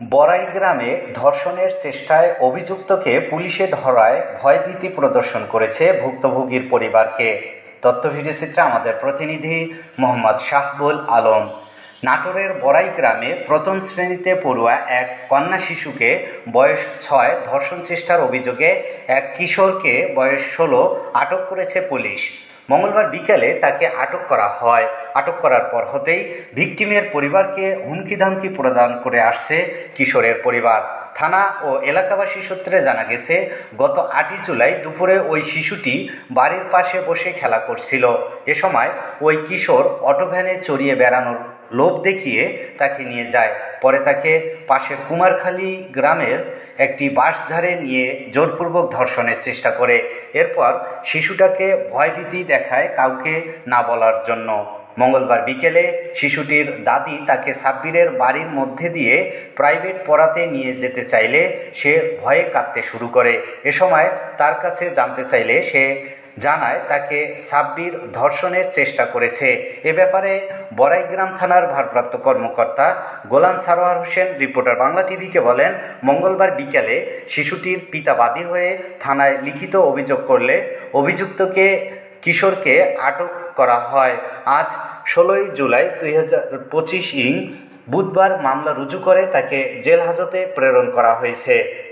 বড়াই গ্রামে ধর্ষণের চেষ্টায় অভিযুক্তকে পুলিশে ধরায় ভয়ভীতি প্রদর্শন করেছে ভুক্তভোগীর পরিবারকে। তথ্য ভিডিওচিত্রে আমাদের প্রতিনিধি মোহাম্মদ শাহবুল আলম। নাটোরের বড়াই গ্রামে প্রথম শ্রেণীতে পড়ুয়া এক কন্যা শিশুকে বয়স ছয় ধর্ষণ চেষ্টার অভিযোগে এক কিশোরকে বয়স ষোলো আটক করেছে পুলিশ। মঙ্গলবার বিকেলে তাকে আটক করা হয়। আটক করার পর হতেই ভিকটিমের পরিবারকে হুমকি ধামকি প্রদান করে আসছে কিশোরের পরিবার। থানা ও এলাকাবাসী সূত্রে জানা গেছে, গত আটই জুলাই দুপুরে ওই শিশুটি বাড়ির পাশে বসে খেলা করছিল। এ সময় ওই কিশোর অটোভ্যানে চড়িয়ে বেড়ানোর লোভ দেখিয়ে তাকে নিয়ে যায়। পরে তাকে পাশের কুমারখালী গ্রামের একটি বাঁশঝাড়ে নিয়ে জোরপূর্বক ধর্ষণের চেষ্টা করে। এরপর শিশুটাকে ভয়ভীতি দেখায় কাউকে না বলার জন্য। মঙ্গলবার বিকেলে শিশুটির দাদি তাকে সাব্বিরের বাড়ির মধ্যে দিয়ে প্রাইভেট পড়াতে নিয়ে যেতে চাইলে সে ভয়ে কাঁদতে শুরু করে। এ সময় তার কাছে জানতে চাইলে সে জানায় তাকে সাব্বির ধর্ষণের চেষ্টা করেছে। এ ব্যাপারে বড়াইগ্রাম থানার ভারপ্রাপ্ত কর্মকর্তা গোলাম সারোয়ার হোসেন, রিপোর্টার বাংলা টিভিকে বলেন, মঙ্গলবার বিকেলে শিশুটির পিতা বাদী হয়ে থানায় লিখিত অভিযোগ করলে অভিযুক্তকে কিশোরকে আটক করা হয়। আজ ষোলোই জুলাই দুই হাজার পঁচিশ ইং বুধবার মামলা রুজু করে তাকে জেল হাজতে প্রেরণ করা হয়েছে।